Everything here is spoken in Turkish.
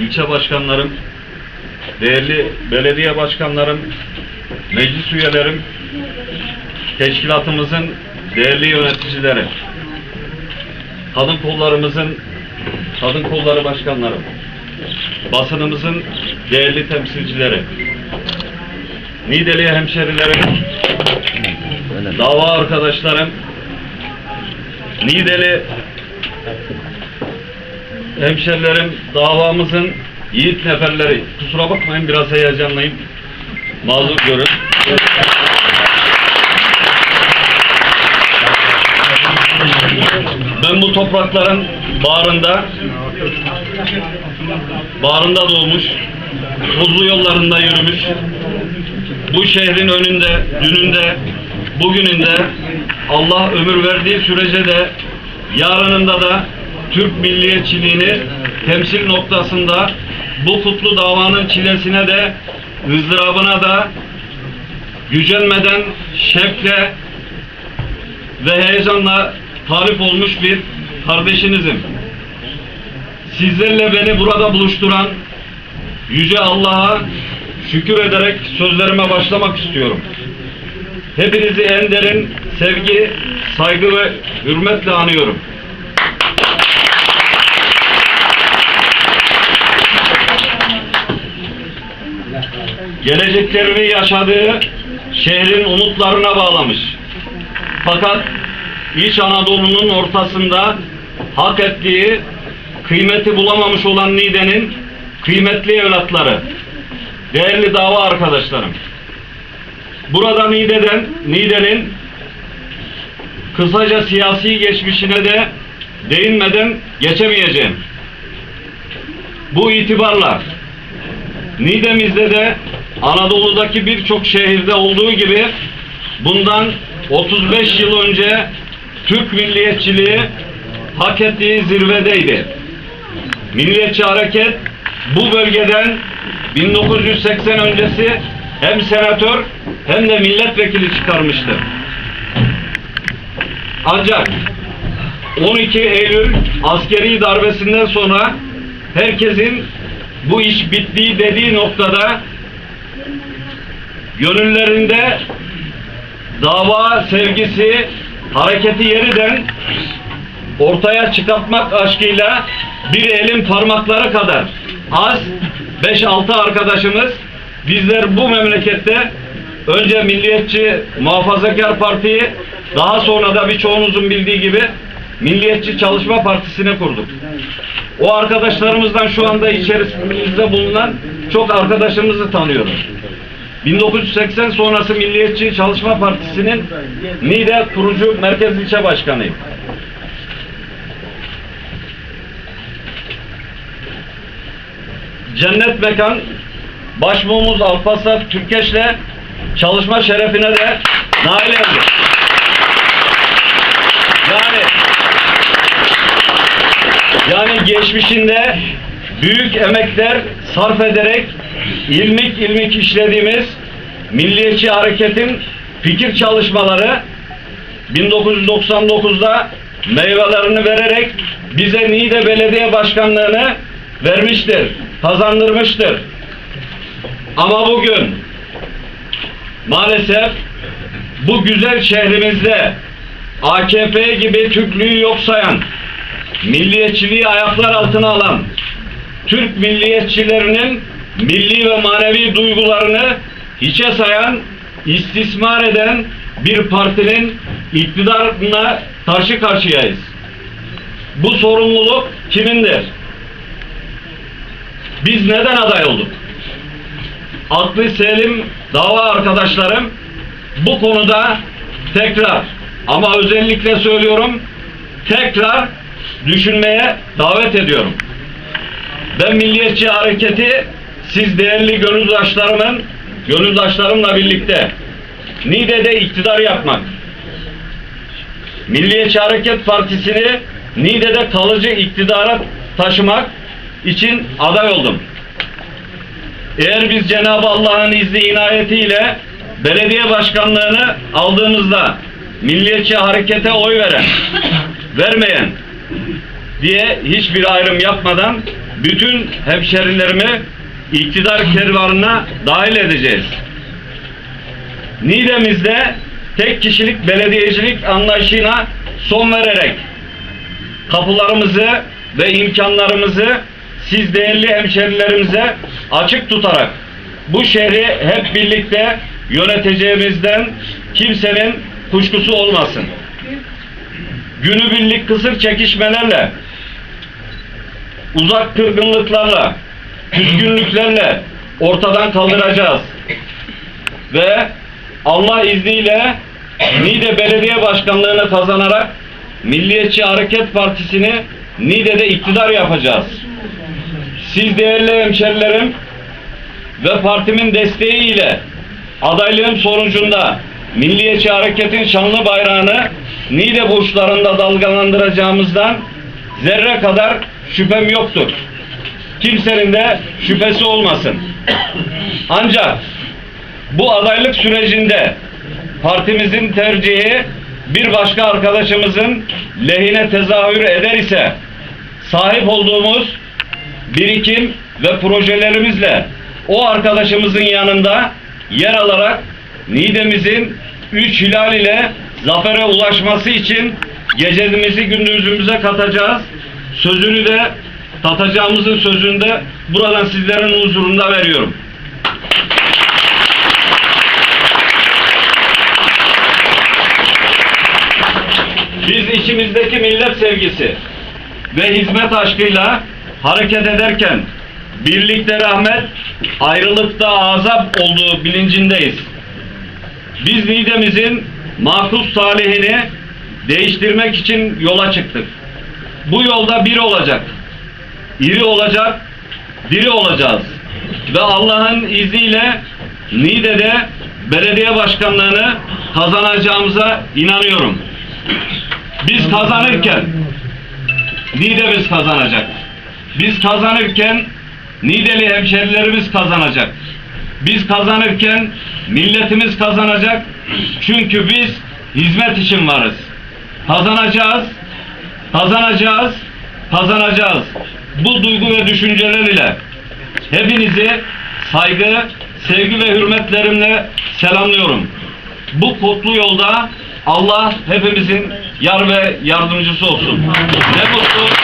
ilçe başkanlarım, değerli belediye başkanlarım, meclis üyelerim, teşkilatımızın değerli yöneticileri, kadın kollarımızın kadın kolları başkanları, basınımızın değerli temsilcileri, Nideli hemşerilerim, dava arkadaşlarım, Nideli hemşerilerim, davamızın yiğit neferleri. Kusura bakmayın biraz heyecanlıyım. Mazur görün. Ben bu toprakların bağrında bağrında doğmuş, tozlu yollarında yürümüş, bu şehrin önünde, dününde, bugününde Allah ömür verdiği sürece de yarınında da Türk milliyetçiliğini temsil noktasında bu kutlu davanın çilesine de ızdırabına da gücenmeden şevkle ve heyecanla talip olmuş bir kardeşinizim. Sizlerle beni burada buluşturan Yüce Allah'a şükür ederek sözlerime başlamak istiyorum. Hepinizi en derin sevgi, saygı ve hürmetle anıyorum. Geleceklerini yaşadığı şehrin umutlarına bağlamış. Fakat İç Anadolu'nun ortasında hak ettiği kıymeti bulamamış olan Niğde'nin kıymetli evlatları, değerli dava arkadaşlarım. Burada Niğde'den, Niğde'nin kısaca siyasi geçmişine de değinmeden geçemeyeceğim. Bu itibarla Niğde'mizde de Anadolu'daki birçok şehirde olduğu gibi bundan 35 yıl önce Türk milliyetçiliği hak ettiği zirvedeydi. Milliyetçi hareket bu bölgeden 1980 öncesi hem senatör hem de milletvekili çıkarmıştı. Ancak 12 Eylül askeri darbesinden sonra herkesin bu iş bittiği dediği noktada gönüllerinde dava sevgisi hareketi yeniden ortaya çıkartmak aşkıyla bir elin parmakları kadar. Az 5-6 arkadaşımız bizler bu memlekette önce Milliyetçi Muhafazakar Parti'yi daha sonra da birçoğunuzun bildiği gibi Milliyetçi Çalışma Partisi'ni kurduk. O arkadaşlarımızdan şu anda içerisinde bulunan çok arkadaşımızı tanıyoruz. 1980 sonrası Milliyetçi Çalışma Partisi'nin Niğde kurucu merkez ilçe başkanıyım. Cennet Mekan Başbuğumuz Alparslan Türkeş'le çalışma şerefine de nail olduk. Geçmişinde büyük emekler sarf ederek ilmik ilmik işlediğimiz milliyetçi hareketin fikir çalışmaları 1999'da meyvelerini vererek bize Niğde Belediye Başkanlığı'nı vermiştir, kazandırmıştır. Ama bugün maalesef bu güzel şehrimizde AKP gibi Türklüğü yok sayan, milliyetçiliği ayaklar altına alan, Türk milliyetçilerinin milli ve manevi duygularını hiçe sayan, istismar eden bir partinin iktidarına karşı karşıyayız. Bu sorumluluk kimindir? Biz neden aday olduk? Aklı selim dava arkadaşlarım bu konuda tekrar ama özellikle söylüyorum tekrar düşünmeye davet ediyorum. Ben Milliyetçi Hareketi siz değerli gönüldaşlarımın gönüldaşlarımla birlikte Niğde'de iktidar yapmak, Milliyetçi Hareket Partisi'ni Niğde'de kalıcı iktidara taşımak için aday oldum. Eğer biz Cenab-ı Allah'ın izni inayetiyle belediye başkanlığını aldığımızda Milliyetçi Harekete oy veren, vermeyen diye hiçbir ayrım yapmadan bütün hemşerilerimi iktidar kervanına dahil edeceğiz. Niğde'mizde tek kişilik belediyecilik anlayışına son vererek kapılarımızı ve imkanlarımızı siz değerli hemşerilerimize açık tutarak bu şehri hep birlikte yöneteceğimizden kimsenin kuşkusu olmasın. Günübirlik kısır çekişmelerle, uzak kırgınlıklarla, küskünlüklerle ortadan kaldıracağız. Ve Allah izniyle Niğde Belediye Başkanlığı'nı kazanarak Milliyetçi Hareket Partisi'ni Niğde'de iktidar yapacağız. Siz değerli hemşerilerim ve partimin desteğiyle adaylığım sonucunda Milliyetçi Hareket'in şanlı bayrağını Niğde burçlarında dalgalandıracağımızdan zerre kadar şüphem yoktur. Kimsenin de şüphesi olmasın. Ancak bu adaylık sürecinde partimizin tercihi bir başka arkadaşımızın lehine tezahür eder ise sahip olduğumuz birikim ve projelerimizle o arkadaşımızın yanında yer alarak Niğde'mizin üç hilal ile zafere ulaşması için gecemizi gündüzümüze katacağız. Sözünü de tatacağımızın sözünü de buradan sizlerin huzurunda veriyorum. Biz içimizdeki millet sevgisi ve hizmet aşkıyla hareket ederken birlikte rahmet, ayrılıkta azap olduğu bilincindeyiz. Biz Niğde'mizin makus talihini değiştirmek için yola çıktık. Bu yolda bir olacak, iri olacak, diri olacağız. Ve Allah'ın izniyle Niğde'de belediye başkanlığını kazanacağımıza inanıyorum. Biz kazanırken Niğde'miz kazanacak. Biz kazanırken Niğdeli hemşerilerimiz kazanacak. Biz kazanırken milletimiz kazanacak. Çünkü biz hizmet için varız. Kazanacağız, kazanacağız, kazanacağız. Bu duygu ve düşünceler ile hepinizi saygı, sevgi ve hürmetlerimle selamlıyorum. Bu kutlu yolda Allah hepimizin yar ve yardımcısı olsun. Ne mutlu